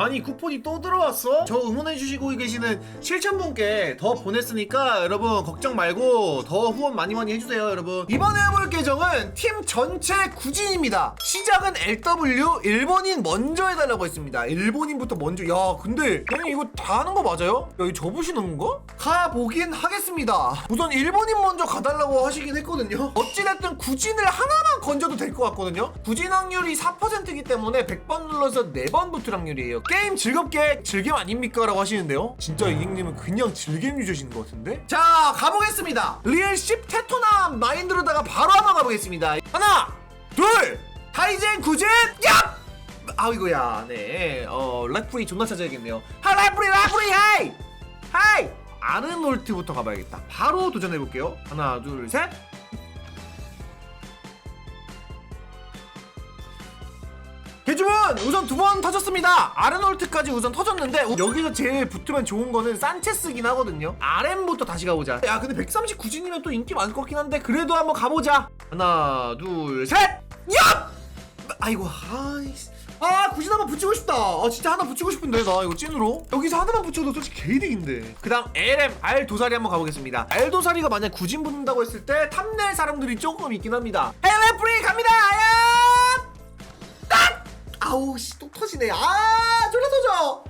아니 쿠폰이 또 들어왔어? 저 응원해주시고 계시는 7,000분께 더 보냈으니까 여러분 걱정 말고 더 후원 많이 많이 해주세요 여러분. 이번에 해볼 계정은 팀 전체 구진입니다. 시작은 LW 일본인 먼저 해달라고 했습니다. 일본인부터 먼저. 야 근데 형님 이거 다 하는 거 맞아요? 야 이거 접으시는 건가? 가보긴 하겠습니다. 우선 일본인 먼저 가달라고 하시긴 했거든요. 어찌됐든 구진을 하나만 건져도 될 것 같거든요. 구진 확률이 4%이기 때문에 100번 눌러서 4번 붙을 확률이에요 게임 즐겁게 즐김 아닙니까? 라고 하시는데요? 진짜 이행님은 그냥 즐김 유저신 것 같은데? 자 가보겠습니다. 리얼 10 테토남 마인드로다가 바로 한번 가보겠습니다. 하나 둘 타이젠 구진 얍! 아이고야 네어 렉프리 존나 찾아야겠네요. 하 렉프리 렉프리 헤이! 헤이! 아르놀트부터 가봐야겠다. 바로 도전해볼게요. 하나 둘셋 주문 우선 두 번 터졌습니다. 아르놀트까지 우선 터졌는데 여기서 제일 붙으면 좋은 거는 산체스긴 하거든요. RM부터 다시 가보자. 야 근데 139진이면 또 인기 많을 것 같긴 한데 그래도 한번 가보자. 하나 둘셋! 얍! 아이고 아이씨. 아 구진 한번 붙이고 싶다. 아 진짜 하나 붙이고 싶은데 나 이거 찐으로. 여기서 하나만 붙여도 솔직히 개이득인데. 그 다음 LM R 도사리 한번 가보겠습니다. R 도사리가 만약 구진 붙는다고 했을 때 탐낼 사람들이 조금 있긴 합니다. LM 프리 갑니다! 딱 아우 씨또 터지네. 아 졸라 터져.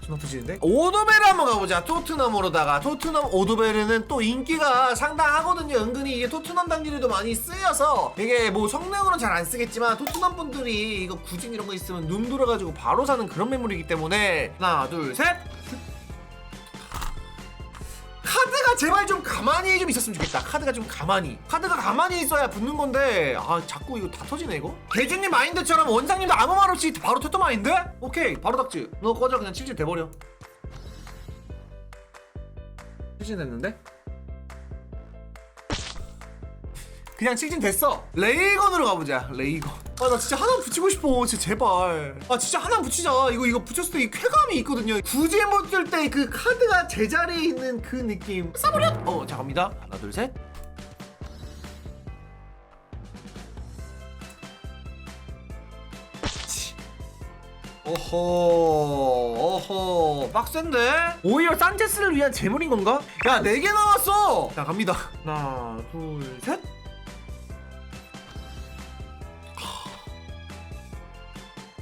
존나 터지는데? 오도베르 한번 가보자. 토트넘으로다가. 토트넘 오도베르는 또 인기가 상당하거든요. 은근히 이게 토트넘 단지들도 많이 쓰여서. 이게 뭐 성능으로는 잘 안 쓰겠지만 토트넘 분들이 이거 구진 이런 거 있으면 눈 돌아가지고 바로 사는 그런 매물이기 때문에. 하나 둘셋 제발 좀 가만히 좀 있었으면 좋겠다. 카드가 좀 가만히. 카드가 가만히 있어야 붙는 건데 아 자꾸 이거 다 터지네 이거. 대준님 마인드처럼 원장님도 아무 말 없이 바로 토토 마인드? 오케이 바로 닥즈. 너 꺼져 그냥 칠질 돼버려. 칠질 됐는데? 그냥 칠진 됐어. 레이건으로 가보자. 레이건. 아 나 진짜 하나 붙이고 싶어. 진짜 제발. 아 진짜 하나 붙이자. 이거 이거 붙였을 때 이 쾌감이 있거든요. 굳이 못 쓸 때 그 카드가 제자리에 있는 그 느낌. 싸버려. 어, 자 갑니다. 하나 둘 셋. 치. 어허 어허 빡센데? 오히려 산체스를 위한 재물인 건가? 야 4개 나왔어 자 갑니다 하나 둘셋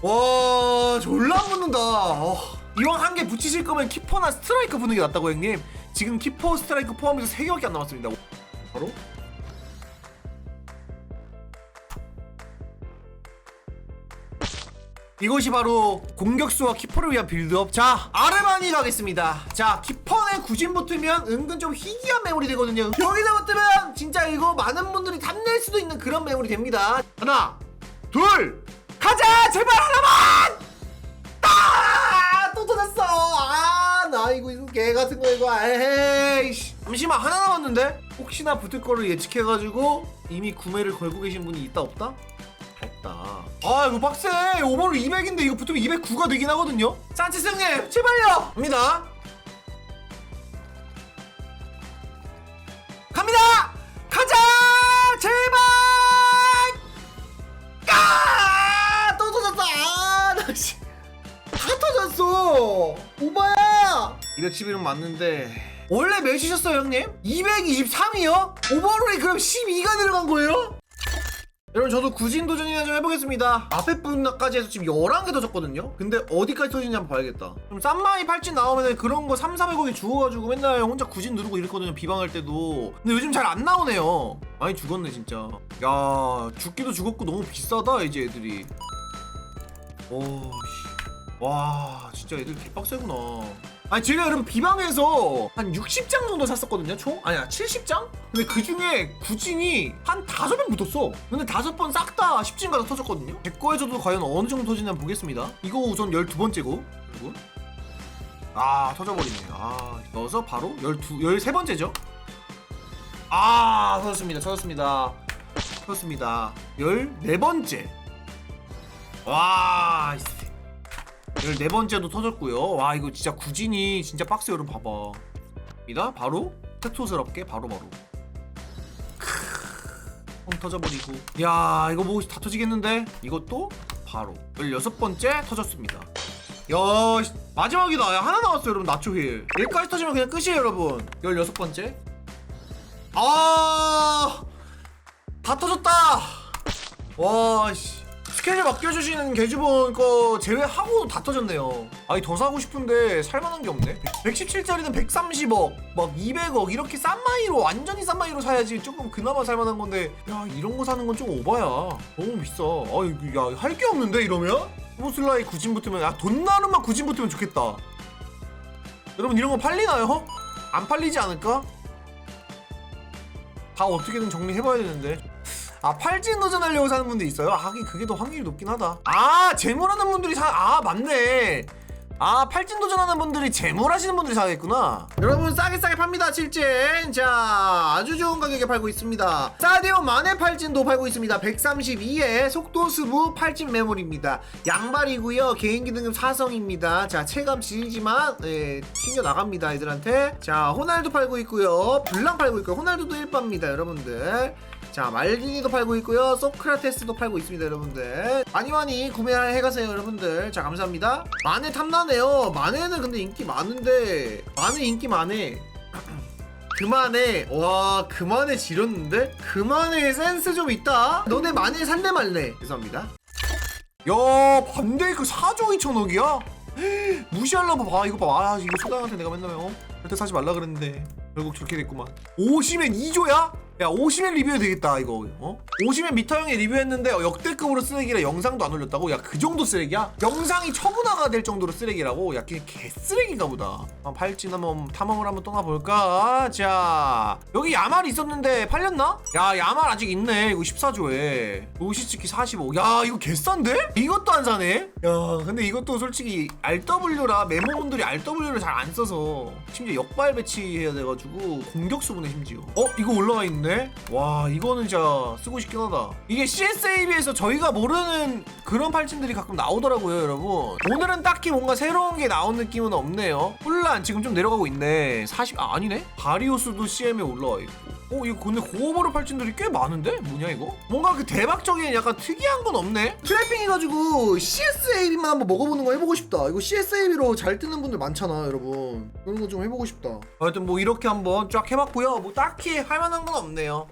와 졸라 붙는다. 어. 이왕 한 개 붙이실 거면 키퍼나 스트라이커 붙는 게 낫다고 형님? 지금 키퍼 스트라이커 포함해서 3개밖에 안 남았습니다. 바로? 이것이 바로 공격수와 키퍼를 위한 빌드업. 자 아르마니 가겠습니다. 자 키퍼에 구진 붙으면 은근 좀 희귀한 매물이 되거든요. 여기서 붙으면 진짜 이거 많은 분들이 탐낼 수도 있는 그런 매물이 됩니다. 하나 둘 가자 제발 하나만! 아또 터졌어. 아나 이거 이거 개 같은 거 이거. 에이씨. 잠시만 하나 남았는데? 혹시나 붙을 거를 예측해가지고 이미 구매를 걸고 계신 분이 있다 없다? 됐다. 아 이거 빡세. 오버롤 200인데 이거 붙으면 209가 되긴 하거든요? 산치스 형님 제발요! 갑니다! 갑니다 다 터졌어. 오바야. 211은 맞는데. 원래 몇이셨어요 형님? 223이요? 오버롤이 그럼 12가 들어간 거예요? 여러분 저도 구진 도전이나 좀 해보겠습니다. 앞에 분까지 해서 지금 11개 터졌거든요? 근데 어디까지 터지는지 한번 봐야겠다. 그럼 쌈마이 팔찌 나오면 그런 거 3, 400억에 주워가지고 맨날 혼자 구진 누르고 이랬거든요 비방할 때도. 근데 요즘 잘 안 나오네요. 많이 죽었네 진짜. 야 죽기도 죽었고 너무 비싸다 이제 애들이. 오씨 와 진짜 애들 개빡세구나. 아니 제가 여러분 비방에서 한 60장 정도 샀었거든요 총? 아니야 70장? 근데 그 중에 구진이 한 다섯 번 붙었어. 근데 다섯 번 싹 다 10진 가서 터졌거든요. 제 거에서도 과연 어느 정도 터지나 한번 보겠습니다. 이거 우선 12번째고. 여러분 아 터져버리네. 아 넣어서 바로 12, 13번째죠? 아 터졌습니다 터졌습니다. 터졌습니다. 14번째. 와. 14번째도 터졌고요. 와 이거 진짜 구진이 진짜 빡세 여러분 봐봐. 입니다. 바로 테토스럽게 바로바로. 크, 뻥 터져버리고. 야 이거 뭐 다 터지겠는데? 이것도 바로. 16번째 터졌습니다. 야 씨, 마지막이다. 야 하나 나왔어요 여러분. 나초 힐. 1까지 터지면 그냥 끝이에요 여러분. 16번째. 아다 터졌다! 와씨 스케줄 맡겨주시는 개주본 거 제외하고도 다 터졌네요. 아니 더 사고 싶은데 살만한 게 없네. 117짜리는 130억 막 200억 이렇게 싼 마이로 완전히 싼 마이로 사야지 조금 그나마 살만한 건데. 야 이런 거 사는 건 좀 오바야. 너무 비싸. 아이 야할 게 없는데 이러면? 모슬라이 구진 붙으면 야돈 나는만 구진 붙으면 좋겠다. 여러분 이런 거 팔리나요? 안 팔리지 않을까? 다 어떻게든 정리해봐야 되는데 아 팔진 도전하려고 사는 분도 있어요? 아, 하긴 그게 더 확률이 높긴 하다. 아 재물하는 분들이 사... 아 맞네. 아 팔진 도전하는 분들이 재물하시는 분들이 사겠구나. 여러분 싸게 싸게 팝니다 칠진. 자 아주 좋은 가격에 팔고 있습니다. 사디오 만의 팔진도 팔고 있습니다. 132에 속도 수부 팔진 매물입니다. 양발이고요. 개인기 등급 4성입니다. 자 체감 지지만 예, 튕겨 나갑니다 애들한테. 자 호날두 팔고 있고요. 블랑 팔고 있고요. 호날두도 1바입니다 여러분들 자 말디니도 팔고 있고요. 소크라테스도 팔고 있습니다 여러분들. 많이 많이 구매해가세요 여러분들. 자 감사합니다. 마네 탐나네요. 마네는 근데 인기 많은데 마네 인기 많네. 그만해. 와 그만해 지렸는데? 그만해 센스 좀 있다. 너네 마네 살래 말래. 죄송합니다. 야 반데이크 4조 2천억이야? 무시하려고 봐. 이거 봐. 아, 이거 소당한테 내가 맨날 어? 절대 사지 말라 그랬는데. 결국 저렇게 됐구만. 오시면 2조야? 야 오시면 리뷰해도 되겠다 이거 어? 오시면 미터형에 리뷰했는데 어, 역대급으로 쓰레기라 영상도 안 올렸다고? 야 그 정도 쓰레기야? 영상이 처분화가 될 정도로 쓰레기라고? 야 그게 개쓰레기가 보다 아, 팔찌 한번 탐험을 한번 떠나볼까? 자 여기 야말 있었는데 팔렸나? 야 야말 아직 있네 이거 14조에 로시츠키 45야 이거 개싼데? 이것도 안 사네? 야 근데 이것도 솔직히 RW라 메모분들이 RW를 잘 안 써서 심지어 역발 배치해야 돼가지고 공격수분에 심지어. 어? 이거 올라와 있네? 와 이거는 진짜 쓰고 싶긴 하다. 이게 CSAB에서 저희가 모르는 그런 팔찌들이 가끔 나오더라고요 여러분. 오늘은 딱히 뭔가 새로운 게 나온 느낌은 없네요. 혼란 지금 좀 내려가고 있네. 40... 아 아니네? 바리오스도 CM에 올라와 있고 어 이거 근데 고어버릇 팔찌들이 꽤 많은데? 뭐냐 이거? 뭔가 그 대박적인 약간 특이한 건 없네? 트래핑 해가지고 CSAB만 한번 먹어보는 거 해보고 싶다 이거 CSAB로 잘 뜨는 분들 많잖아 여러분 그런 거 좀 해보고 싶다 하여튼 뭐 이렇게 한번 쫙 해봤고요 뭐 딱히 할 만한 건 없네요